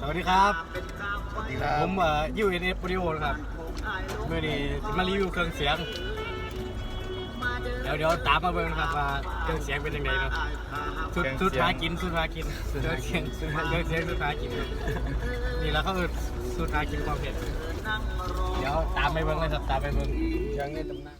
สวัสดีครับสวัสดีครัผมเอ่อยูเอ็นเอฟวิดีโอนครับเมื่อนี้มารีวิวเครื่องเสียง เดี๋ยวเดี๋ยวตามมาเบิ่งนะครับว่าเครื่องเสียงเป็นยังไงเนาะสุดสุดท้ายกินสุดท้ายกินสุดท้ายกินสุดท้ายเครื่องเสียงสุดท้ายกินนี่แล้วก็คือสุดท้ายกินความเผ็ดเดี๋ยวตามไปเบิ่งเลยครับตามไปเบิ่งยังในตำนาน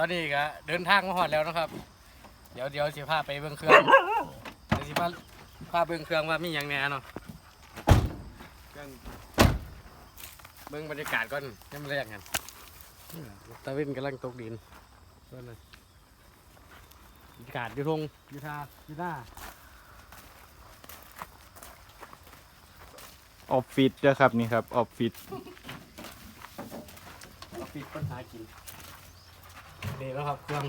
ตอนนี้ก็เดินทางมาหอดแล้วนะครับ เดี๋ยวเดี๋ยวสิพาไปเบิ่งเครื่องเดี๋ยวสิพาพาเบิ่งเครื่องว่ามีอย่างแหน่เนาะเครื่องเบิ่งบรรยากาศก่อนยังไม่แรกกันตะเวนกำลังตกดินก็เลยบรรยากาศอยู่ทงอยู่ท่าอยู่หน้าออฟฟิศนะครับนี่ครับออฟฟิศเราปิดปัญหากิน นี่แล้วครับเครื่อง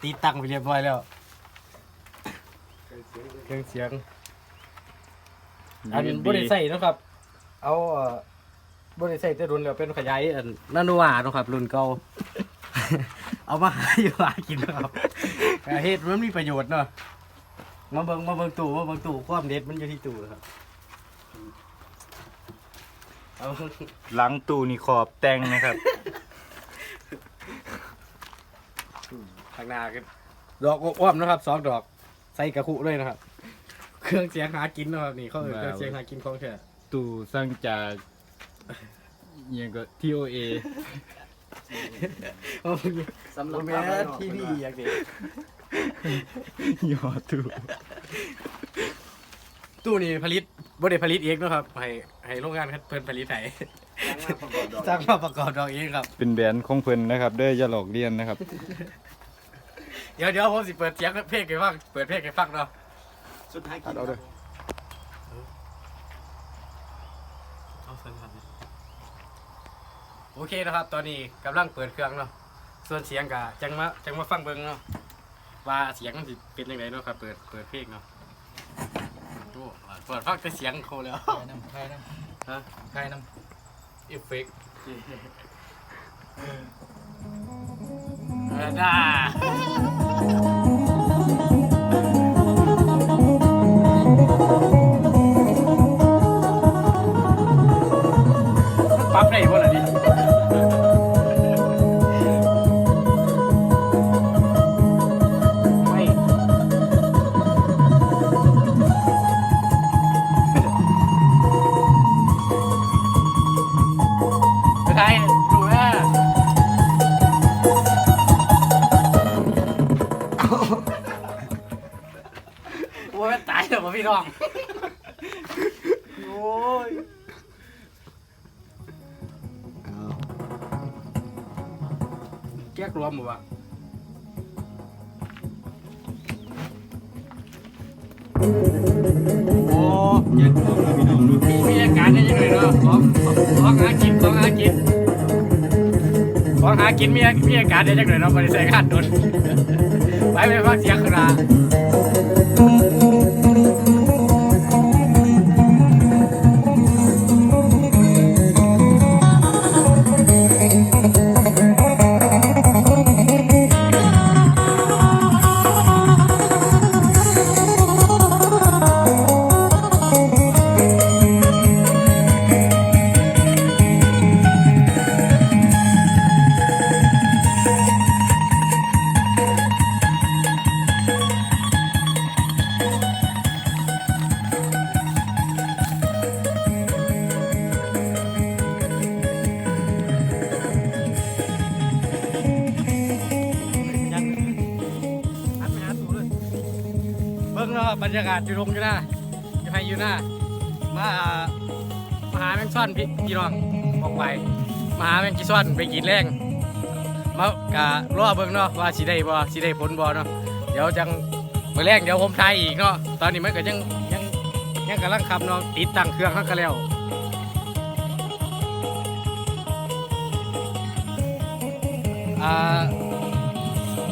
ตีตั้งไปเรียบร้อยแล้วเครื่องเสียง อันบริใส่นาะครับ เอาเอ่อบริใส่แต่รุ่นแล้วเป็นขยายอันนาโนวาเนาะครับ รุ่นเก่าเอามาหาอยู่หากินเนาะครับแต่เฮ็ดมันมีประโยชน์เนาะมาเบิ่งมาเบิ่งตู้มาเบิ่งตู้ความเด็ดมันอยู่ที่ตู้ครับเอาหลังตู้นี่ขอบแต่งนะครับ ข้างหน้าก็ดอกอ้อมๆนะครับสองดอกใส่กระคุเลยนะครับ เครื่องเสียงหากินเนาะครับนี่เขาเอิ้นเครื่องเสียงหากินของแท้ตู้สร้างจากเอียงก็ TOA โอ้ยสำหรับแม่ที่พี่อย่างนี้ย่อตู้ตู้นี้ผลิตบ่ได้ผลิตเองเนาะครับให้ให้โรงงานเพิ่นผลิตให้จ้างมาประกอบดอกเองครับ เป็นแบรนด์ของเพิ่นนะครับเด้ออย่าหลอกเลียนนะครับ เดี๋ยวเดี๋ยวผมสิเปิดเสียงเพลงให้ฟังเปิดเพลงให้ฟังเนาะสุดท้ายกินเอาเลยโอเคนะครับ ตอนนี้กำลังเปิดเครื่องเนาะส่วนเสียงก็จังมาจังมาฟังเบิ่งเนาะว่าเสียงมันสิเป็นยังไงเนาะครับเปิดเปิดเพลงเนาะโอ้เปิดฟังแต่เสียงเขาแล้วใครน้ำใครน้ฮะำใครน้เอฟเฟกต์ เโอ้ยตายแล้วบ่พี่น้อง โอ้ยแก๊กรวมหมดวะโอ้ยังมีอาการได้ยังไงเนาะของของหากินของหากินของหากินมีมีอาการได้ยังไงเนาะบริษัทขาดดุนไปไปฟังเสียงครา บรรยากาศอยู่ตรงอยู่หน้าอยู่ไฮอยู่หน้ามามาหาแมงซ่อนพี่พี่น้องออกไปมาหาแมงกีซ่อนไปกินแรงมากะรอเบิ่งเนาะว่าสิได้บ่สิได้ผลบ่เนาะเดี๋ยวจังมื้อแรงเดี๋ยวผมทายอีกเนาะตอนนี้มันก็ยังยังยังกำลังขับเนาะติดตั้งเครื่องเฮาก็แล้วอ่า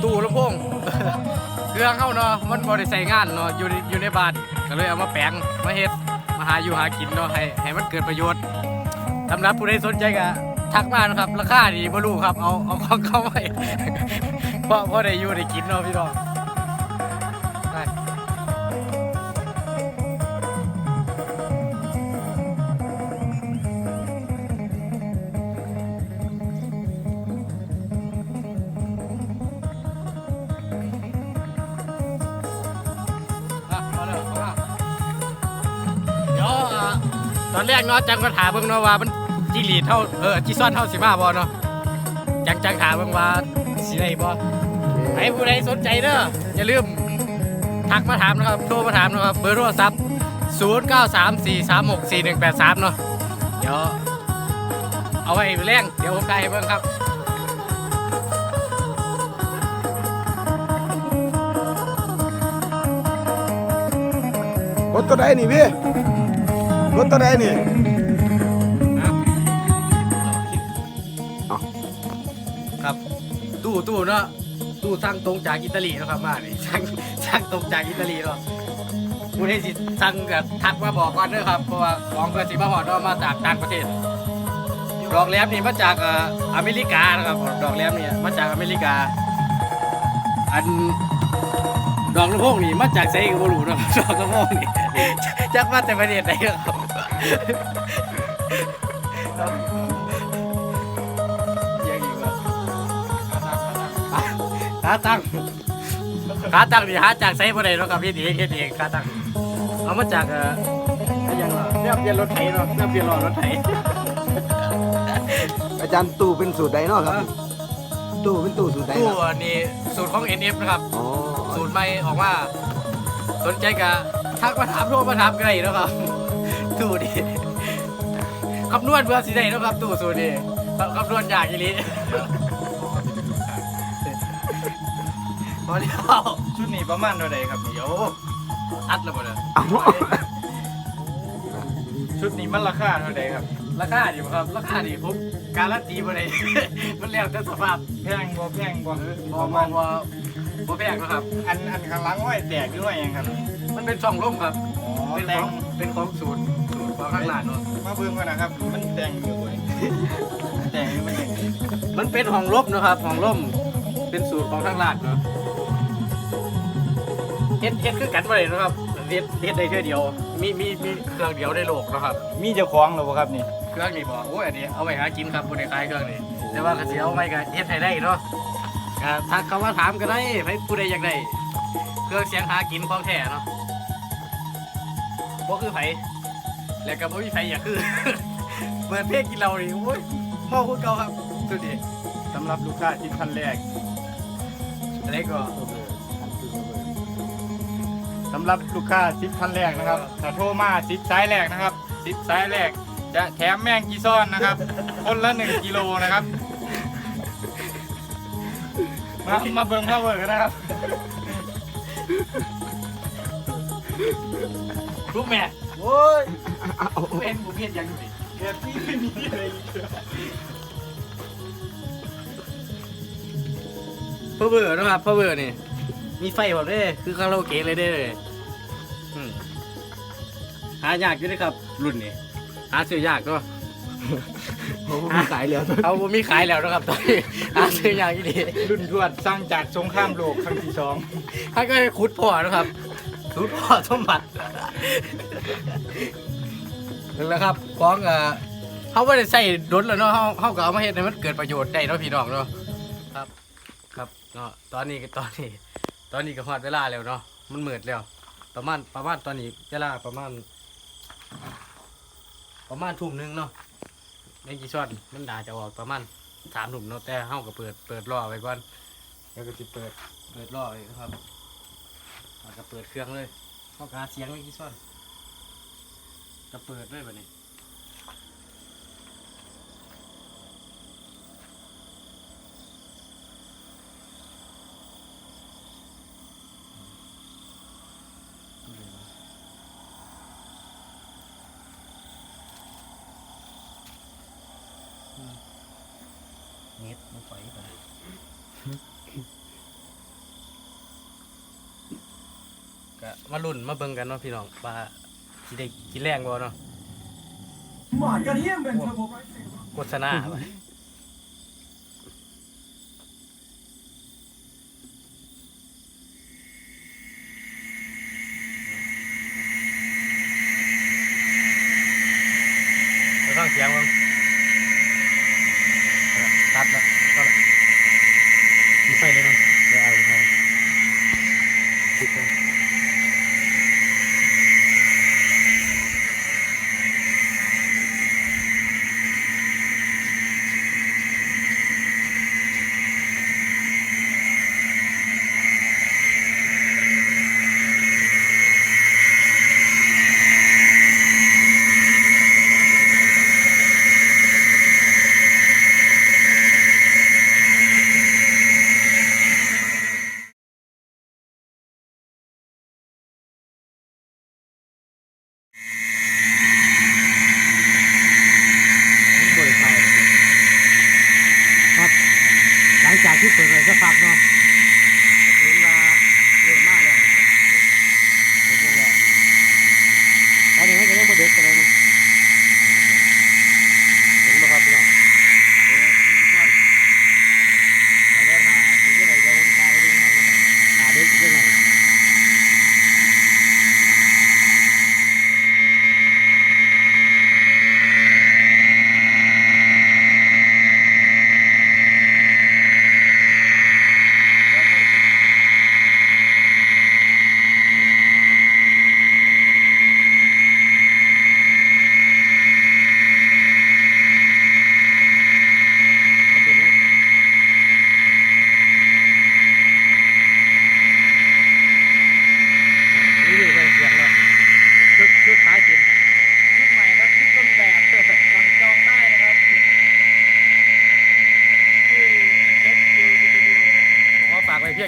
ตู้ลำโพง เครื่องเข้าเนาะมันบ่ได้ใส่งานเนาะอยู่ในอยู่ในบ้านก็เลยเอามาแปลงมาเฮ็ดมาหาอยู่หากินเนาะให้ให้มันเกิดประโยชน์สำหรับผู้ใดสนใจก็ทักมานะครับ ราคาดีบ่รู้ครับเอาเอาของเข้าไปเพราะเพราะได้อยู่ได้กินเนาะพี่น้อง อนแรกเนาะจังก็ถามเบิ่งเนาะว่ามันจิงหรีดเท่าเออจิซ่อนเท่าสิมาบ่เนาะจังจังถามเบิ่งว่าสิได้บ่ใครผู้ใดสนใจเด้ออย่าลืมทักมาถามนะครับโทรมาถามนะครับเบอร์โทรศัพท์0 9 3 4 3 6 4 1 8 3เนาะเดี๋ยวเอาไว้เร่งเดี๋ยวผมถ่ายให้เบิ่งครับรถตัวใดนี่พี่ รถตัวใดนี่ครับ ตู้ตู้เนาะตู้สั่งตรงจากอิตาลีเนาะครับมานี่สั่งสั่งตรงจากอิตาลีเนาะผู้ใดสิสั่งกับทักมาบอกก่อนเด้อครับเพราะว่าของเพื่อนสิมาหอดเนาะมาจากต่างประเทศ ดอกแหลมนี่มาจากเอ่ออเมริกานะครับดอกแหลมนี่มาจากอเมริกา อัน ดอกลำโพงนี่มาจากไซกับบรูนะครับดอกลำโพงนี่จากมาแต่ประเทศไหนครับยังอีกวะขาตั้งขาตั้งนี่หาจากไซบ่ได้เนาะครับพี่เองเฮ็ดเองขาตั้งเอามาจากเอ่ออะไรอย่างว่าเนี่ยเปลี่ยนรถไถเนาะเนี่ยเปลี่ยนล้อรถไถอาจารย์ตู่เป็นสูตรใดเนาะครับ ตู่เป็นตู่สูตรใดตู้ครับอันนี้สูตรของ NF นะครับ อ๋อ สูตรใหม่ออกมาสนใจกะทักมาถามโทรมาถามกันได้นะครับตู้นี่คำนวณเพื่อสิได้นะครับตู้สูตรนี่คำนวณยากอีหลีพอแล้วชุดนี้ประมาณเท่าไหร่ครับนี่เดี๋ยวอัดแล้วหมดเลยเอาชุดนี้มันราคาเท่าไหร่ครับ ราคาดีครับ ราคาดีผมการันตีมาเลยมันแล้วแต่สภาพแพงบ่แพงบ่บปอระมมาอณงว่า บ่แพงนะครับ อันอันข้างหลังห้อยแตกด้วยยังครับมันเป็นช่องลมครับอ๋อเป็นแต่ของงเป็นของศูนย์ศูนย์ของข้างหน้าเนาะมาเบิ่งก่อนนะครับ มันแต่งอยู่บ่นี่แต่งอยู่มันยังไงมันเป็นห้องลบนะครับห้องลมเป็นสูตรของทางร้านเนาะเฮ็ดเฮ็ดคือกันบ่ได้เนาะครับเฮ็ดเฮ็ดได้แค่เดียว มีมีมีเครื่องเดียวในโลกเนาะครับ มีเจ้าของแล้วบ่ครับนี่เครื่องนี้บอกโอ้ยอันนี้เอาไว้หากินครับบ่ได้ขายเครื่องนี้แต่ว่าก็สิเอาไว้ก็เฮ็ดให้ได้เนาะ ก็ทักเข้ามาถามก็ได้ไผผู้ใดอยากได้เครื่องเสียงหากินของแท้เนาะบ่คือไผแล้วก็บ่มีไผอยากคือเปิดเพลงกินเหล้านี่โอ้ยเมาคือเก่าครับสุดดีสำหรับลูกค้าที่ท่านแรกอะไรก็สำหรับลูกค้า10ท่านแรกนะครับถ้าโทรมา10สายแรกนะครับ10สายแรกจะแถมแมงกีซ้อนนะครับ คนละ1กิโลนะครับ มามาเบิ่งพาวเวอร์กันนะครับลูกแม่โอ้ยเป็นผมเพียนยังอยู่ดิเกิดที่ไม่มีอะไรอีกแล้วเพื่อเบื่อนะครับเพื่อเบื่อนี่ มีไฟผมเด้คือคาราโอเกะเลยเด้เลยอืมหายากอยู่เด้ครับ รุ่นนี้หาซื้อยากเนาะ ผมมีสายเหลือเอาบ่มีขายแล้วนะครับตอนนี้หาซื้อยากอีดีรุ่นทวดสร้างจากสงครามโลกครั้งที่สองถ้าก็ให้ขุดพ่อนะครับขุดพ่อสมบัตินั่นแหละครับของเอ่อเขาไม่ได้ใส่ดนแล้วเนาะเขาเขาก็เอามาเฮ็ดให้มันเกิดประโยชน์ได้เนาะพี่น้องเนาะครับ ครับเนาะตอนนี้ก็ตอนนี้ ตอนนี้ก็ฮอดเวลาแล้วเนาะมันมืดแล้ว ประมาณประมาณตอนนี้เวลาประมาณ ประมาณทุ่มหนึงเนาะ ในกี่ช่อนมันด่าจะออกประมาณสามหนุ่มเนาะแต่เฮาก็เปิดเปิดล่อไว้ก่อนแล้วก็จะเปิดเปิดล่อไว้นะครับแล้วก็เปิดเครื่องเลยเฮาก็หาเสียงไว้กี่ช่อนก็เปิดเลยแบบนี้ เน็ตมันปล่อยไปก็ มาลุ่นมาเบิ่งกันเนาะพี่น้องว่าสิได้กินแรงบ่เนาะโฆษณาไปไป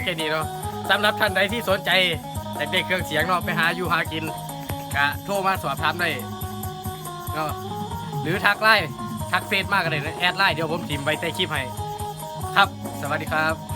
แค่นี้เนาะสำหรับท่านใดที่สนใจอยากได้เครื่องเสียงเนาะไปหาอยู่หากินกะโทรมาสอบถามได้เนาะหรือทักไลน์ทักเฟซมากกันเลยนะแอดไลน์เดี๋ยวผมทิมไว้ใต้คลิปให้ ครับ สวัสดีครับ